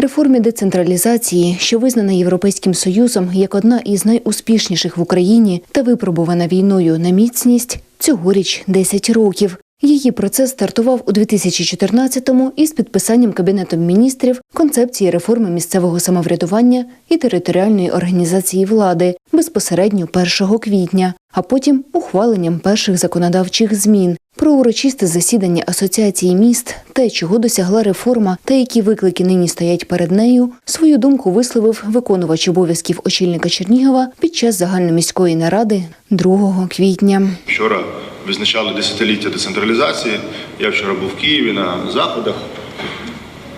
Реформі децентралізації, що визнана Європейським Союзом як одна із найуспішніших в Україні та випробувана війною на міцність, цьогоріч 10 років. Її процес стартував у 2014-му із підписанням Кабінетом міністрів концепції реформи місцевого самоврядування і територіальної організації влади безпосередньо 1 квітня, а потім ухваленням перших законодавчих змін. Про урочисте засідання Асоціації міст, те, чого досягла реформа та які виклики нині стоять перед нею, свою думку висловив виконувач обов'язків очільника Чернігова під час загальноміської наради 2 квітня. Вчора відзначали десятиліття децентралізації. Я вчора був в Києві на заходах.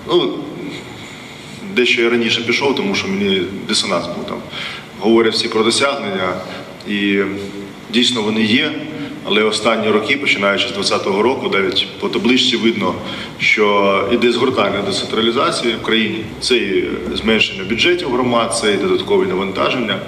Ну, дещо я раніше пішов, тому що мені дисонанс був там. Говорять всі про досягнення, і дійсно вони є. Але останні роки, починаючи з 2020 року, навіть по табличці видно, що іде згортання децентралізації в країні. Це і зменшення бюджетів громад, це і додаткові навантаження.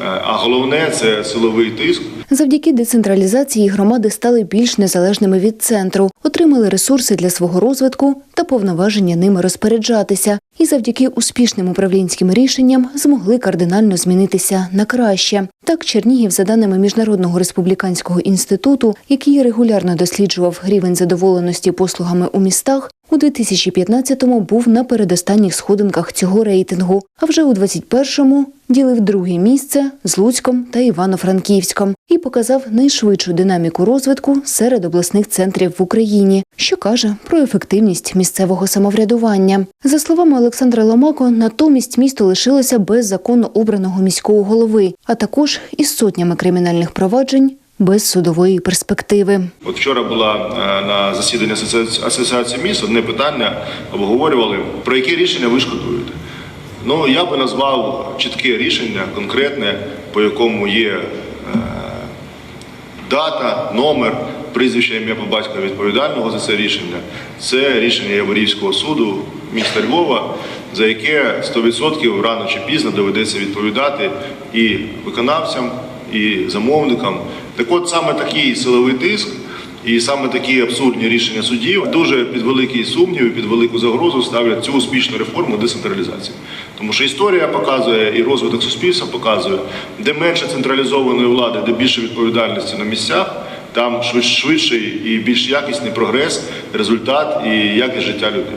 Е, А головне це силовий тиск. Завдяки децентралізації громади стали більш незалежними від центру, отримали ресурси для свого розвитку та повноваження ними розпоряджатися. І завдяки успішним управлінським рішенням змогли кардинально змінитися на краще. Так, Чернігів, за даними Міжнародного республіканського інституту, який регулярно досліджував рівень задоволеності послугами у містах, у 2015-му був на передостанніх сходинках цього рейтингу, а вже у 21-му ділив друге місце з Луцьком та Івано-Франківськом і показав найшвидшу динаміку розвитку серед обласних центрів в Україні, що каже про ефективність місцевого самоврядування. За словами Олександра Ломако, натомість місто лишилося без законно обраного міського голови, а також із сотнями кримінальних проваджень без судової перспективи. От вчора була е, на засіданні асоціації- міст одне питання обговорювали, про яке рішення ви шкодуєте. Ну, я би назвав чітке рішення, конкретне, по якому є е, дата, номер, прізвище ім'я по батькові відповідального за це рішення. Це рішення Яворівського суду міста Львова, за яке 100% рано чи пізно доведеться відповідати і виконавцям, і замовникам. Так от саме такий силовий тиск. І саме такі абсурдні рішення судів дуже під великий сумнів і під велику загрозу ставлять цю успішну реформу децентралізації. Тому що історія показує і розвиток суспільства показує, де менше централізованої влади, де більше відповідальності на місцях, там швидш- швидший і більш якісний прогрес, результат і якість життя людей.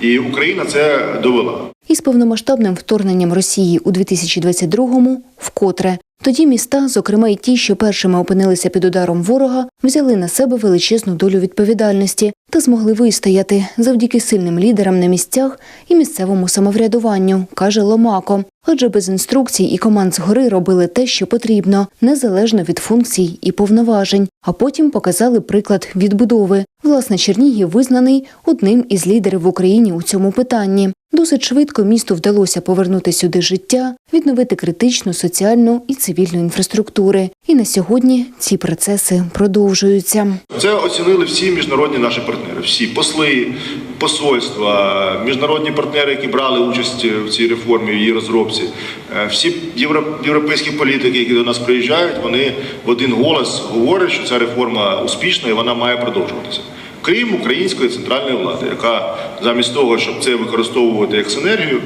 І Україна це довела. Із повномасштабним вторгненням Росії у 2022-му вкотре. Тоді міста, зокрема й ті, що першими опинилися під ударом ворога, взяли на себе величезну долю відповідальності та змогли вистояти завдяки сильним лідерам на місцях і місцевому самоврядуванню, каже Ломако. Адже без інструкцій і команд згори робили те, що потрібно, незалежно від функцій і повноважень, а потім показали приклад відбудови. Власне, Чернігів визнаний одним із лідерів в Україні у цьому питанні. Досить швидко місту вдалося повернути сюди життя, відновити критичну, соціальну і цивільну інфраструктури. І на сьогодні ці процеси продовжуються. Це оцінили всі міжнародні наші партнери, всі посли, посольства, міжнародні партнери, які брали участь в цій реформі, в її розробці. Е, Всі європейські політики, які до нас приїжджають, вони в один голос говорять, що ця реформа успішна і вона має продовжуватися. Крім української центральної влади, яка замість того, щоб це використовувати як синергію,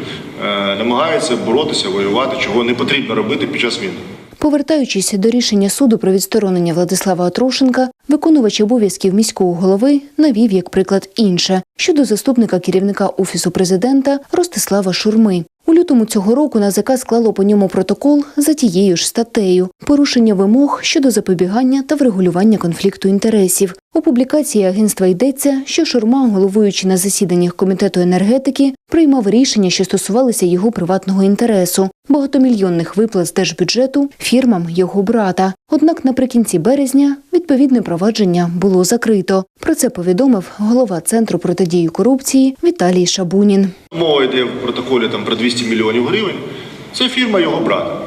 е, намагається боротися, воювати, чого не потрібно робити під час війни. Повертаючись до рішення суду про відсторонення Владислава Атрошенка, виконувач обов'язків міського голови навів як приклад інше щодо заступника керівника офісу президента Ростислава Шурми. У лютому цього року НАЗК склало по ньому протокол за тією ж статтею порушення вимог щодо запобігання та врегулювання конфлікту інтересів. У публікації агентства йдеться, що Шурма, головуючи на засіданнях комітету енергетики, приймав рішення, що стосувалися його приватного інтересу, багатомільйонних виплат з держбюджету фірмам його брата. Однак наприкінці березня відповідне провадження було закрито. Про це повідомив голова центру протидії корупції Віталій Шабунін. Мова йде в протоколі там про 200 мільйонів гривень. Це фірма його брата,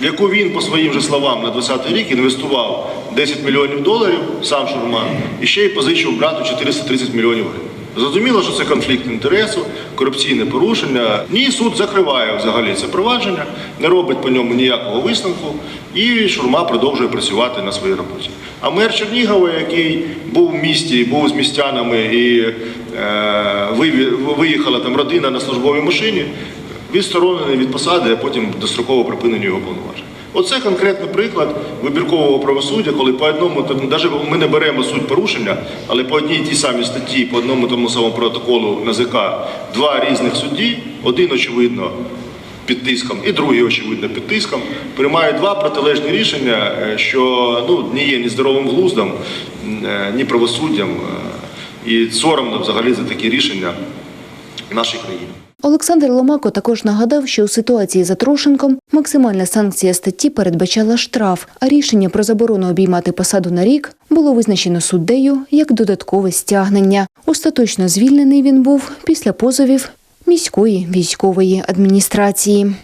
яку він, по своїм же словам, на 20-й рік інвестував 10 мільйонів доларів, сам Шурман, і ще й позичив брату 430 мільйонів гривень. Зрозуміло, що це конфлікт інтересу, корупційне порушення. Ні, суд закриває взагалі це провадження, не робить по ньому ніякого висновку, і Шурма продовжує працювати на своїй роботі. А мер Чернігова, який був в місті, був з містянами і виві- виїхала там родина на службовій машині, відсторонений від посади, а потім достроково припинення його повноважень. Оце конкретний приклад вибіркового правосуддя, коли по одному, навіть ми не беремо суть порушення, але по одній тій самій статті, по одному тому самому протоколу НАЗК, два різних судді, один, очевидно, під тиском, і другий, очевидно, під тиском, приймають два протилежні рішення, е, що ну, не є ні здоровим глуздом, е, ні правосуддям. е, І соромно взагалі за такі рішення в нашій країні. Олександр Ломако також нагадав, що у ситуації за Трошенком максимальна санкція статті передбачала штраф, а рішення про заборону обіймати посаду на рік було визначено суддею як додаткове стягнення. Остаточно звільнений він був після позовів міської військової адміністрації.